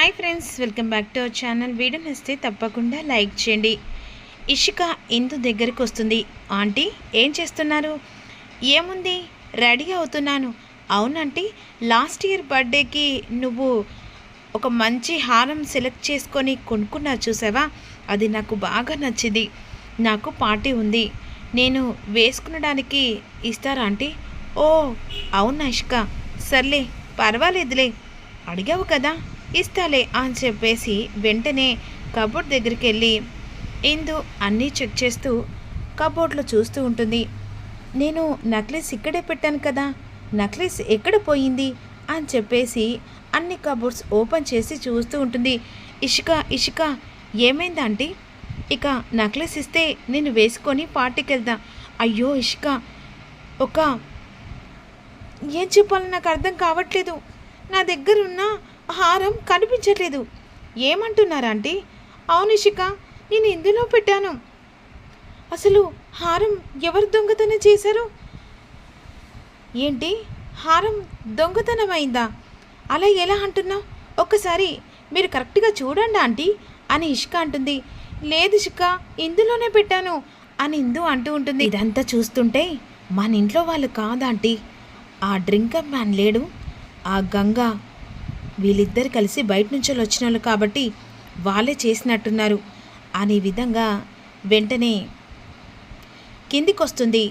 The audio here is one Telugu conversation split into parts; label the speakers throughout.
Speaker 1: Hi friends welcome back to our channel. Video నచ్చితే తప్పకుండా లైక్ చేయండి. ఇషిక ఇందు దగ్గరికి వస్తుంది. ఆంటీ ఏం చేస్తున్నారు? ఏముంది? రెడీ అవుతున్నాను. అవునంటీ లాస్ట్ ఇయర్ బర్త్డేకి నువ్వు ఒక మంచి హారం సెలెక్ట్ చేసుకొని కొనుక్కున్నా చూసావా? అది నాకు బాగా నచ్చింది. నాకు పార్టీ ఉంది. నేను వేసుకునడానికి ఇస్తారా ఆంటీ? ఓ అవునా ఇషిక? సర్లే పర్వాలేదులే. అడిగావు కదా. ఇస్తాలే అని చెప్పేసి వెంటనే కబోర్డ్ దగ్గరికి వెళ్ళి ఇందు అన్నీ చెక్ చేస్తూ కబోర్డ్లో చూస్తూ ఉంటుంది. నేను నక్లెస్ ఇక్కడే పెట్టాను కదా నక్లెస్ ఎక్కడ పోయింది? అని చెప్పేసి అన్ని కబోర్డ్స్ ఓపెన్ చేసి చూస్తూ ఉంటుంది. ఇషిక ఇషిక ఏమైంది ఆంటీ? ఇక నక్లెస్ ఇస్తే నేను వేసుకొని పార్టీకి వెళ్దా అయ్యో ఇషిక ఒక ఏం చెప్పాలో నాకు అర్థం కావట్లేదు. నా దగ్గర ఉన్న హారం కనిపించట్లేదు. ఏమంటున్నారా ఆంటీ? అవును ఇషిక నేను ఇందులో పెట్టాను. అసలు హారం ఎవరు దొంగతనం చేశారు? ఏంటి? హారం దొంగతనం అయిందా? అలా ఎలా అంటున్నావు? ఒక్కసారి మీరు కరెక్ట్గా చూడండి ఆంటీ అని ఇష్క అంటుంది. లేదు ఇష్క ఇందులోనే పెట్టాను అని ఇందు అంటూ ఉంటుంది. ఇదంతా చూస్తుంటే మన ఇంట్లో వాళ్ళు కాదాంటీ ఆ డ్రింకర్ మ్యాన్ లేడు ఆ గంగా వీళ్ళిద్దరు కలిసి బయట నుంచి వచ్చిన వాళ్ళు కాబట్టి వాళ్ళే చేసినట్టున్నారు. అనే విధంగా వెంటనే కిందికొస్తుంది.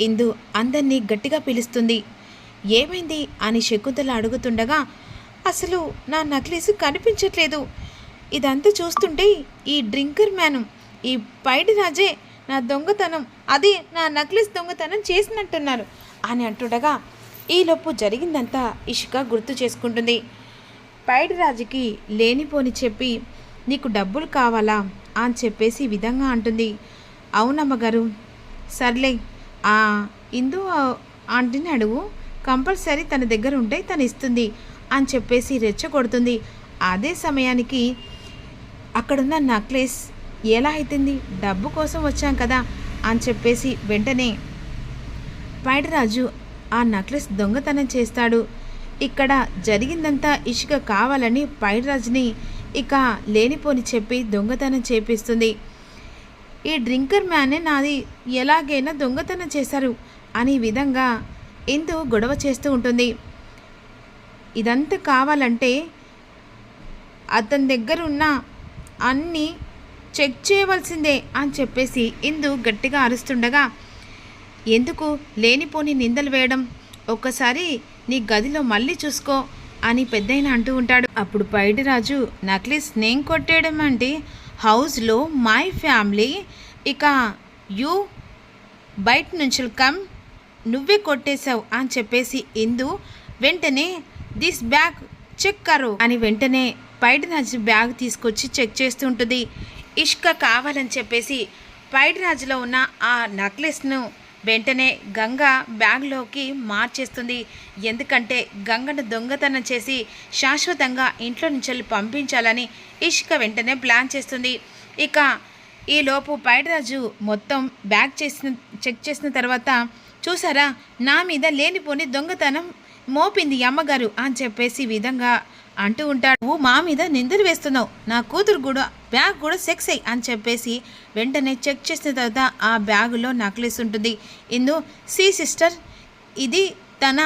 Speaker 1: ఇందు అందరినీ గట్టిగా పిలుస్తుంది. ఏమైంది? అని శకుంతల అడుగుతుండగా అసలు నా నక్లీసు కనిపించట్లేదు. ఇదంతా చూస్తుంటే ఈ డ్రింకర్ మ్యాను ఈ పైడి రాజే నా దొంగతనం అది నా నక్లీస్ దొంగతనం చేసినట్టున్నారు. అని అంటుండగా ఈలోపు జరిగిందంతా ఇషిక గుర్తు చేసుకుంటుంది. పైడి రాజుకి లేనిపోని చెప్పి నీకు డబ్బులు కావాలా? అని చెప్పేసి ఈ విధంగా అంటుంది. అవునమ్మగారు. సర్లే ఆ ఇందు ఆంటీని అడుగు. కంపల్సరీ తన దగ్గర ఉంటే తను ఇస్తుంది అని చెప్పేసి రెచ్చగొడుతుంది. అదే సమయానికి అక్కడున్న నక్లెస్ ఎలా అవుతుంది డబ్బు కోసం వచ్చాం కదా అని చెప్పేసి వెంటనే పైడరాజు ఆ నక్లెస్ దొంగతనం చేస్తాడు. ఇక్కడ జరిగిందంతా ఇసుక కావాలని పైరాజ్ని ఇక లేనిపోని చెప్పి దొంగతనం చేపిస్తుంది. ఈ డ్రింకర్ మ్యానే నాది ఎలాగైనా దొంగతనం చేశారు అనే విధంగా ఇందు గొడవ చేస్తూ ఉంటుంది. ఇదంతా కావాలంటే అతని దగ్గర ఉన్న అన్నీ చెక్ చేయవలసిందే అని చెప్పేసి ఇందు గట్టిగా అరుస్తుండగా ఎందుకు లేనిపోని నిందలు వేయడం? ఒక్కసారి నీ గదిలో మళ్ళీ చూసుకో అని పెద్దయిన అంటూ ఉంటాడు. అప్పుడు పైడిరాజు నక్లెస్ నేను కొట్టేయడం అంటే హౌస్లో మై ఫ్యామిలీ ఇక యూ బయట నుంచి కమ్ నువ్వే కొట్టేశావు అని చెప్పేసి ఇందు వెంటనే దిస్ బ్యాగ్ చెక్ కరు అని వెంటనే పైడిరాజు బ్యాగ్ తీసుకొచ్చి చెక్ చేస్తూ ఉంటుంది. ఇష్క కావాలని చెప్పేసి పైడిరాజులో ఉన్న ఆ నక్లెస్ను వెంటనే గంగ బ్యాగ్లోకి మార్చేస్తుంది. ఎందుకంటే గంగను దొంగతనం చేసి శాశ్వతంగా ఇంట్లో నుంచి వెళ్ళి పంపించాలని ఇష్క వెంటనే ప్లాన్ చేస్తుంది. ఇక ఈలోపు పైడరాజు మొత్తం బ్యాగ్ చేసిన చెక్ చేసిన తర్వాత చూసారా? నా మీద లేనిపోని దొంగతనం మోపింది అమ్మగారు అని చెప్పేసి విధంగా అంటూ ఉంటాడు. నువ్వు మా మీద నిందలు వేస్తున్నావు. నా కూతురు కూడా బ్యాగ్ కూడా సెక్స్ అయ్యి అని చెప్పేసి వెంటనే చెక్ చేసిన తర్వాత ఆ బ్యాగులో నక్లెస్ ఉంటుంది. ఇందు సి సిస్టర్ ఇది తన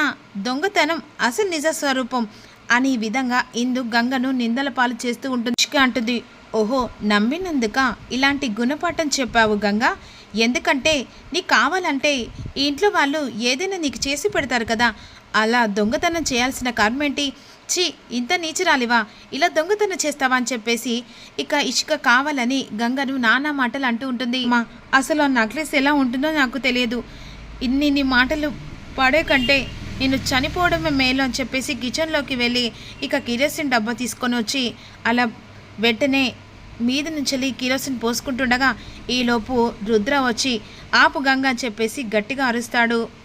Speaker 1: దొంగతనం అసలు నిజ స్వరూపం అని విధంగా ఇందు గంగను నిందల పాలు చేస్తూ ఉంటుంది. అంటుంది ఓహో నమ్మినందుక ఇలాంటి గుణపాఠం చెప్పావు గంగా. ఎందుకంటే నీకు కావాలంటే ఈ ఇంట్లో వాళ్ళు ఏదైనా నీకు చేసి పెడతారు కదా అలా దొంగతనం చేయాల్సిన కర్మేంటి ఛీ ఇంత నీచురాలివా? ఇలా దొంగతనం చేస్తావా అని చెప్పేసి ఇక ఇష్క కావాలని గంగను నానా మాటలు అంటూ ఉంటుంది. మా అసలు ఆ నక్లెస్ ఎలా ఉంటుందో నాకు తెలియదు. ఇన్ని మాటలు పడే కంటే నేను చనిపోవడమే మేలు అని చెప్పేసి కిచెన్లోకి వెళ్ళి ఇక కిరోసిన్ డబ్బా తీసుకొని వచ్చి అలా వెంటనే మీద నుంచి వెళ్ళి కిరోసిన్ పోసుకుంటుండగా ఈలోపు రుద్ర వచ్చి ఆపు గంగ అని చెప్పేసి గట్టిగా అరుస్తాడు.